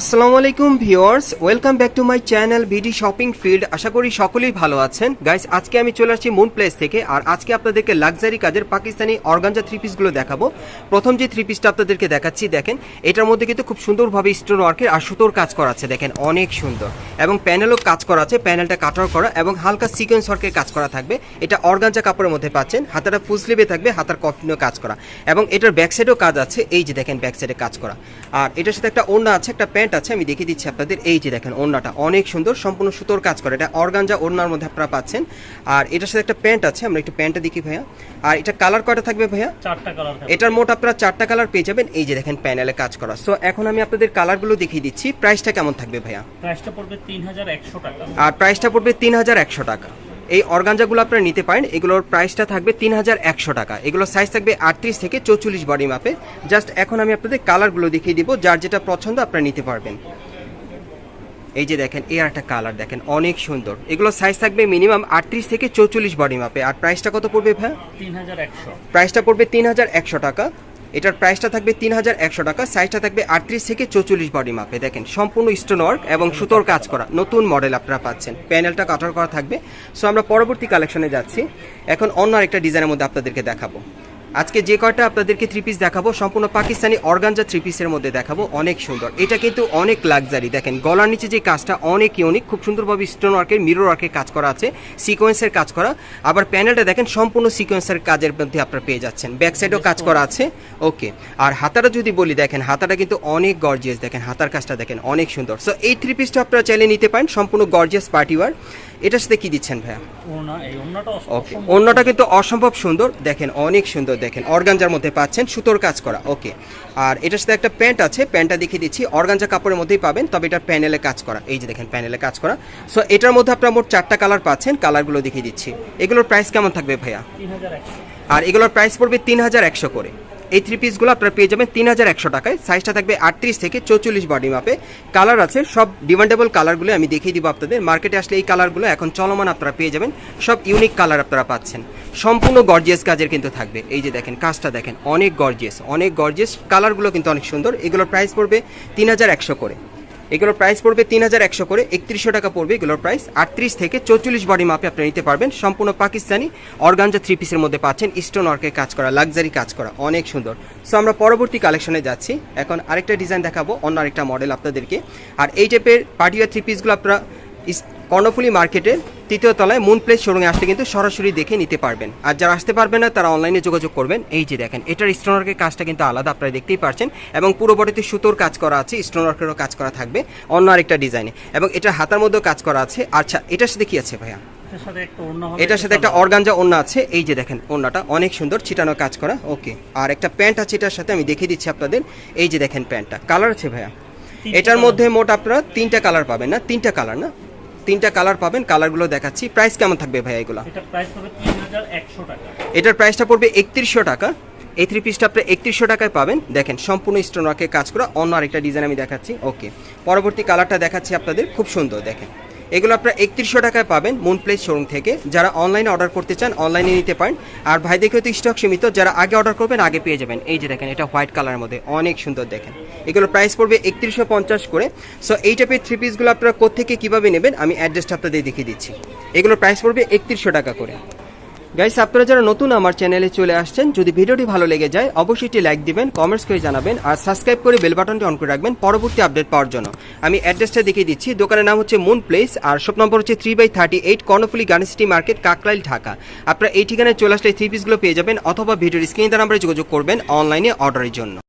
আসসালামু আলাইকুম viewers, welcome back to my channel BD shopping field. আশা করি সকলেই ভালো আছেন। গাইস, আজকে আমি চলে আসছি মুন প্লেস থেকে, আর আজকে আপনাদেরকে লাক্সারি কাজের পাকিস্তানি অর্গানজা থ্রি পিসগুলো দেখাবো। প্রথম যে থ্রি পিসটা আপনাদেরকে দেখাচ্ছি, দেখেন, এটার মধ্যে কিন্তু খুব সুন্দরভাবে স্টোন ওয়ার্কের আর সুতোর কাজ করা আছে, দেখেন, অনেক সুন্দর। এবং প্যানেলও কাজ করা আছে প্যানেলটা কাটার করা, এবং হালকা সিকোয়েন্স ওয়ার্কের কাজ করা থাকবে। এটা অর্গানজা কাপড়ের মধ্যে পাচ্ছেন, হাতাটা ফুল থাকবে, হাতার কফিনও কাজ করা। এবং এটার ব্যাক সাইডেও কাজ আছে, এই যে দেখেন ব্যাক সাইডে কাজ করা। আর এটার সাথে একটা ওড়না আছে, একটা আছে আমি দেখিয়ে দিচ্ছি আপনাদের। এই যে দেখেন ওড়নাটা অনেক সুন্দর সম্পূর্ণ সুতোর কাজ করে। এটা অর্গানজা ওড়নার মধ্যে আপনারা পাচ্ছেন। আর এটার সাথে একটা প্যান্ট আছে আমরা একটু প্যান্টটা দেখি ভাইয়া। আর এটা কালার কয়টা থাকবে ভাইয়া? চারটা কালার এটার মোট আপনারা চারটা কালার পেয়ে যাবেন। এই যে দেখেন প্যানেলে কাজ করা। সো এখন আমি আপনাদের কালারগুলো দেখিয়ে দিচ্ছি। প্রাইসটা কেমন থাকবে ভাইয়া? প্রাইসটা পড়বে তিন হাজার একশো টাকা। আর প্রাইসটা পড়বে তিন হাজার একশো টাকা। এই অর্গানজাগুলো আপনারা নিতে পারেন এগুলোর প্রাইসটা থাকবে তিন হাজার একশো টাকা। এগুলোর সাইজ থাকবে আটত্রিশ থেকে চৌচল্লিশ বডি মাপে জাস্ট এখন আমি আপনাদের কালারগুলো দেখিয়ে দিব যার যেটা পছন্দ আপনারা নিতে পারবেন। এই যে দেখেন এই একটা কালার দেখেন অনেক সুন্দর। এগুলো সাইজ থাকবে মিনিমাম আটত্রিশ থেকে চৌচল্লিশ বডি মাপে আর প্রাইসটা কত পড়বে ভাই তিন হাজার একশো। প্রাইসটা পড়বে তিন হাজার একশো টাকা। এটার প্রাইসটা থাকবে তিন হাজার একশো টাকা সাইজটা থাকবে আটত্রিশ থেকে চৌচল্লিশ বডি মাপে দেখেন সম্পূর্ণ স্টোন ওয়ার্ক এবং সুতোর কাজ করা। নতুন মডেল আপনারা পাচ্ছেন। প্যানেলটা কাটার করা থাকবে। সো আমরা পরবর্তী কালেকশনে যাচ্ছি। এখন অন্য আরেকটা ডিজাইনের মধ্যে আপনাদেরকে দেখাবো। আজকে যে কয়টা আপনাদেরকে থ্রি পিস দেখাবো, সম্পূর্ণ পাকিস্তানি অর্গানজা থ্রি পিসের মধ্যে দেখাবো, অনেক সুন্দর। এটা কিন্তু অনেক লাক্সারি দেখেন, গলার নিচে যে কাজটা অনেক ইউনিক খুব সুন্দরভাবে স্টোন ওয়ার্কের মিরর ওয়ার্কের কাজ করা আছে সিকোয়েন্সের কাজ করা। আবার প্যানেলটা দেখেন, সম্পূর্ণ সিকোয়েন্সের কাজের মধ্যে আপনারা পেয়ে যাচ্ছেন। ব্যাক সাইডেও কাজ করা আছে ওকে আর হাতাটা যদি বলি, দেখেন, হাতাটা কিন্তু অনেক গর্জিয়াস দেখেন, হাতার কাজটা দেখেন, অনেক সুন্দর। সো এই থ্রি পিসটা আপনারা চাইলে নিতে পারেন, সম্পূর্ণ গর্জিয়াস পার্টি ওয়ার এটার সাথে কি দিচ্ছেন ভাইয়া? ওকে অন্যটা কিন্তু অসম্ভব সুন্দর। দেখেন অনেক সুন্দর দেখেন। অর্গানজার মধ্যে পাচ্ছেন সুতোর কাজ করা। ওকে আর এটার সাথে একটা প্যান্ট আছে প্যান্টটা দেখিয়ে দিচ্ছি। অর্গানজা কাপড়ের মধ্যেই পাবেন তবে এটার প্যানেলে কাজ করা। এই যে দেখেন প্যানেলে কাজ করা। সো এটার মধ্যে আপনারা মোট চারটা কালার পাচ্ছেন কালারগুলো দেখিয়ে দিচ্ছি। এগুলোর প্রাইস কেমন থাকবে ভাইয়া? আর এগুলোর প্রাইস পড়বে তিন হাজার একশো করে। এই থ্রি পিসগুলো আপনারা পেয়ে যাবেন তিন হাজার একশো টাকায়। সাইজটা থাকবে আটত্রিশ থেকে চৌচল্লিশ বডি মাপে কালার আছে, সব ডিমান্ডেবল কালারগুলো আমি দেখিয়ে দিব আপনাদের। মার্কেটে আসলে এই কালারগুলো এখন চলমান আপনারা পেয়ে যাবেন। সব ইউনিক কালার আপনারা পাচ্ছেন। সম্পূর্ণ গর্জিয়াস কাজের কিন্তু থাকবে। এই যে দেখেন, কাজটা দেখেন, অনেক গর্জিয়াস অনেক গর্জিয়াস কালারগুলো কিন্তু অনেক সুন্দর। এগুলোর প্রাইস পড়বে তিন হাজার একশো করে। এগুলোর প্রাইস পড়বে তিন হাজার একশো করে, একত্রিশশো টাকা পড়বে এগুলোর প্রাইস আটত্রিশ থেকে চৌচল্লিশ বডি মাপে আপনি নিতে পারবেন। সম্পূর্ণ পাকিস্তানি অর্গানজা থ্রি পিসের মধ্যে পাচ্ছেন। স্টোন ওয়ার্কের কাজ করা লাক্সারি কাজ করা, অনেক সুন্দর। সো আমরা পরবর্তী কালেকশনে যাচ্ছি। এখন আরেকটা ডিজাইন দেখাবো, অন্য আরেকটা মডেল আপনাদেরকে। আর এই টাইপের পার্টিওয়ার থ্রি পিসগুলো আপনারা কর্ণফুলি মার্কেটের তৃতীয় তলায় মুন প্লেস শোরুমে আসতে কিন্তু সরাসরি দেখে নিতে পারবেন। আর যারা আসতে পারবেন না তারা অনলাইনে যোগাযোগ করবেন। এই যে দেখেন এটার স্টোনওয়ার্কের কাজটা কিন্তু আলাদা আপনারা দেখতেই পারছেন। এবং পুরো বডিতে সুতোর কাজ করা আছে স্টোনওয়ার্কেরও কাজ করা থাকবে অন্য আরেকটা ডিজাইনে এবং এটা হাতার মধ্যেও কাজ করা আছে। আচ্ছা এটার সাথে কি আছে ভাইয়া? এটার সাথে একটা অর্গানজা ওড়না আছে। এই যে দেখেন ওড়নাটা অনেক সুন্দর ছিটানো কাজ করা। ওকে আর একটা প্যান্ট আছে এটার সাথে আমি দেখিয়ে দিচ্ছি আপনাদের। এই যে দেখেন প্যান্টটা। কালার আছে ভাইয়া? এটার মধ্যে মোট আপনারা তিনটা কালার পাবেন না? তিনটা কালার না? তিনটা কালার পাবেন কালারগুলো দেখাচ্ছি। প্রাইস কেমন থাকবে ভাই এগুলো? এটার প্রাইসটা পড়বে একত্রিশশো টাকা। এই থ্রি পিসটা আপনি একত্রিশশো টাকায় পাবেন। দেখেন সম্পূর্ণ স্টোন ওয়ার্কে কাজ করা। অন্য আরেকটা ডিজাইন আমি দেখাচ্ছি। ওকে পরবর্তী কালারটা দেখাচ্ছি আপনাদের। খুব সুন্দর দেখেন। এগুলো আপনারা একত্রিশশো টাকায় পাবেন মুন প্লেস শোরুম থেকে। যারা অনলাইনে অর্ডার করতে চান অনলাইনে নিতে পারেন। আর ভাই দেখে তো স্টক সীমিত, যারা আগে অর্ডার করবেন, আগে পেয়ে যাবেন। এই যে দেখেন, এটা হোয়াইট কালারের মধ্যে। অনেক সুন্দর দেখেন। এগুলো প্রাইস পড়বে একত্রিশশো পঞ্চাশ করে। সো এই টাইপের থ্রি পিসগুলো আপনারা কোথেকে কীভাবে নেবেন, আমি অ্যাড্রেসটা আপনাদের দেখিয়ে দিচ্ছি। এগুলো প্রাইস পড়বে একত্রিশশো টাকা করে। গাইস আপনারা যারা নতুন আমার চ্যানেলে চলে আসছেন, যদি ভিডিওটি ভালো লেগে যায়, অবশ্যই একটি লাইক দিবেন কমেন্টস করে জানাবেন, আর সাবস্ক্রাইব করে বেল বাটনটি অন করে রাখবেন পরবর্তী আপডেট পাওয়ার জন্য। আমি অ্যাড্রেসটা দেখিয়ে দিচ্ছি, দোকানের নাম হচ্ছে মুন প্লেস আর শপ নম্বর হচ্ছে three by thirty eight Karnaphuli garden city market Kakrail Dhaka. আপনারা এই ঠিকানায় চলে আসলে থ্রি পিসগুলো পেয়ে যাবেন, অথবা ভিডিওর স্ক্রিন নাম্বারে যোগাযোগ করবেন অনলাইনে অর্ডারের জন্য।